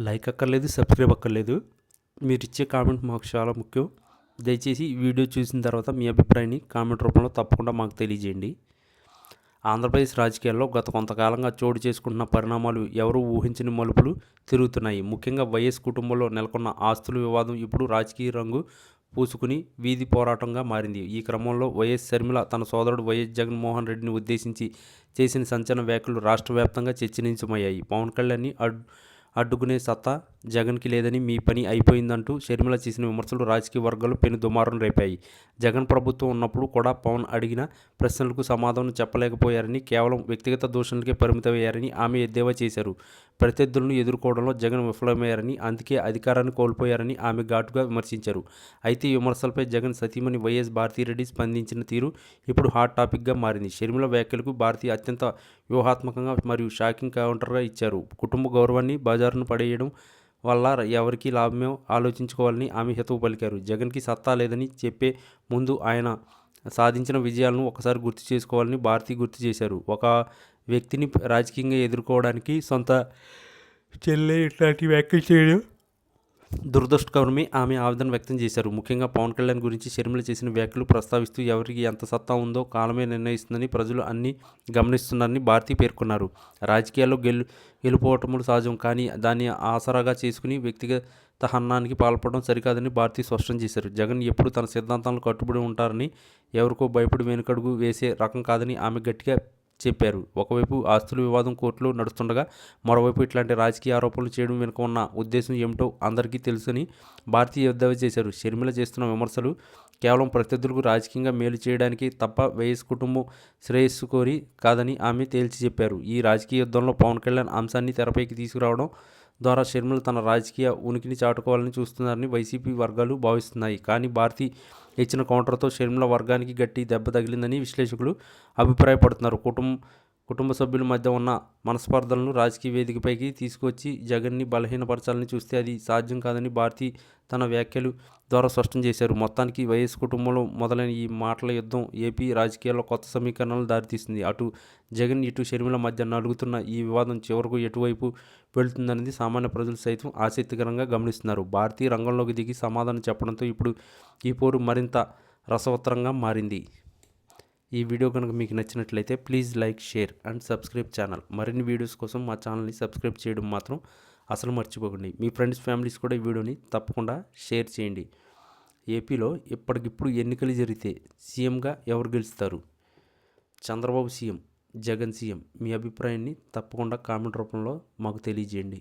Like అక్కర్లేదు subscribe అక్కర్లేదు. మీరు ఇచ్చే కామెంట్ మాకు చాలా ముఖ్యం. దయచేసి వీడియో చూసిన తర్వాత మీ అభిప్రాయాన్ని కామెంట్ రూపంలో తప్పకుండా మాకు తెలియజేయండి. ఆంధ్రప్రదేశ్ రాజకీయాల్లో గత కొంతకాలంగా చోటు చేసుకుంటున్న పరిణామాలు ఎవరూ ఊహించని మలుపులు తిరుగుతున్నాయి. ముఖ్యంగా వైఎస్ కుటుంబంలో నెలకొన్న ఆస్తుల వివాదం ఇప్పుడు రాజకీయ రంగు పూసుకుని వీధి పోరాటంగా మారింది. ఈ క్రమంలో వైఎస్ శర్మిల తన సోదరుడు వైఎస్ జగన్మోహన్ రెడ్డిని ఉద్దేశించి చేసిన సంచలన వ్యాఖ్యలు రాష్ట్ర వ్యాప్తంగా చర్చనీయాంశమయ్యాయి. పవన్ కళ్యాణ్ని అడ్ అడ్డుకునే సత్తా జగన్కి లేదని మీ పని అయిపోయిందంటూ షర్మిల చేసిన విమర్శలు రాజకీయ వర్గాలు పెను దుమారం రేపాయి. జగన్ ప్రభుత్వం ఉన్నప్పుడు కూడా పవన్ అడిగిన ప్రశ్నలకు సమాధానం చెప్పలేకపోయారని కేవలం వ్యక్తిగత దూషణలకే పరిమితమయ్యారని ఆమె ఎద్దేవా చేశారు. ప్రత్యర్థులను ఎదుర్కోవడంలో జగన్ విఫలమయ్యారని అందుకే అధికారాన్ని కోల్పోయారని ఆమె ఘాటుగా విమర్శించారు. అయితే ఈ విమర్శలపై జగన్ సతీమణి వైఎస్ భారతీరెడ్డి స్పందించిన తీరు ఇప్పుడు హాట్ టాపిక్గా మారింది. షర్మిల వ్యాఖ్యలకు భారతీయ అత్యంత వ్యూహాత్మకంగా మరియు షాకింగ్ కౌంటర్గా ఇచ్చారు. కుటుంబ గౌరవాన్ని బజారును పడేయడం వల్ల ఎవరికి లాభమే ఆలోచించుకోవాలని ఆమె హితవు పలికారు. జగన్కి సత్తా లేదని చెప్పే ముందు ఆయన సాధించిన విజయాలను ఒకసారి గుర్తు చేసుకోవాలని భారతి గుర్తు చేశారు. ఒక వ్యక్తిని రాజకీయంగా ఎదుర్కోవడానికి సొంత చెల్లె ఇట్లాంటి వ్యాఖ్యలు చేయడం దురదృష్టకరమే ఆమె ఆవేదన వ్యక్తం చేశారు. ముఖ్యంగా పవన్ కళ్యాణ్ గురించి షర్మిల చేసిన వ్యాఖ్యలు ప్రస్తావిస్తూ ఎవరికి ఎంత సత్తా ఉందో కాలమే నిర్ణయిస్తుందని ప్రజలు అన్ని గమనిస్తున్నారని భారతి పేర్కొన్నారు. రాజకీయాల్లో గెలు గెలుపోవటములు సహజం కానీ దాన్ని ఆసరాగా చేసుకుని వ్యక్తిగత హన్నానికి పాల్పడడం సరికాదని భారతి స్పష్టం చేశారు. జగన్ ఎప్పుడు తన సిద్ధాంతాలకు కట్టుబడి ఉంటారని ఎవరికో భయపడి వెనుకడుగు వేసే రకం కాదని ఆమె గట్టిగా చెప్పారు. ఒకవైపు ఆస్తుల వివాదం కోర్టులో నడుస్తుండగా మరోవైపు ఇట్లాంటి రాజకీయ ఆరోపణలు చేయడం వెనుక ఉన్న ఉద్దేశం ఏమిటో అందరికీ తెలుసని భారతీయ ఎద్దేవా చేశారు. షర్మిల చేస్తున్న విమర్శలు కేవలం ప్రత్యర్థులకు రాజకీయంగా మేలు చేయడానికి తప్ప వైఎస్ కుటుంబం శ్రేయస్సు కోరి కాదని ఆమె తేల్చి చెప్పారు. ఈ రాజకీయ యుద్ధంలో పవన్ కళ్యాణ్ అంశాన్ని తెరపైకి తీసుకురావడం ద్వారా షర్మిల తన రాజకీయ ఉనికిని చాటుకోవాలని చూస్తున్నారని వైసీపీ వర్గాలు భావిస్తున్నాయి. కానీ భారతీయ ఇచ్చిన కౌంటర్తో షర్మిల వర్గానికి గట్టి దెబ్బ తగిలిందని విశ్లేషకులు అభిప్రాయపడుతున్నారు. కుటుంబ కుటుంబ సభ్యుల మధ్య ఉన్న మనస్పర్ధలను రాజకీయ వేదికపైకి తీసుకొచ్చి జగన్ని బలహీనపరచాలని చూస్తే అది సాధ్యం కాదని భారతి తన వ్యాఖ్యలు ద్వారా స్పష్టం చేశారు. మొత్తానికి వైఎస్ కుటుంబంలో మొదలైన ఈ మాటల యుద్ధం ఏపీ రాజకీయాల్లో కొత్త సమీకరణాలు దారితీస్తుంది అటు జగన్ ఇటు షర్మిల మధ్య నలుగుతున్న ఈ వివాదం చివరకు ఎటువైపు వెళుతుందనేది సామాన్య ప్రజలు సైతం ఆసక్తికరంగా గమనిస్తున్నారు. భారతీయ రంగంలోకి దిగి సమాధానం చెప్పడంతో ఇప్పుడు ఈ పోరు మరింత రసవత్తరంగా మారింది. ఈ వీడియో కనుక మీకు నచ్చినట్లయితే please like share and subscribe channel. మరిన్ని వీడియోస్ కోసం మా ఛానల్ని సబ్స్క్రైబ్ చేయడం మాత్రం అసలు మర్చిపోకండి. మీ ఫ్రెండ్స్ ఫ్యామిలీస్ కూడా ఈ వీడియోని తప్పకుండా షేర్ చేయండి. ఏపీలో ఇప్పటికిప్పుడు ఎన్నికలు జరిగితే సీఎంగా ఎవరు గెలుస్తారు? చంద్రబాబు సీఎం జగన్ సీఎం మీ అభిప్రాయాన్ని తప్పకుండా కామెంట్ రూపంలో మాకు తెలియజేయండి.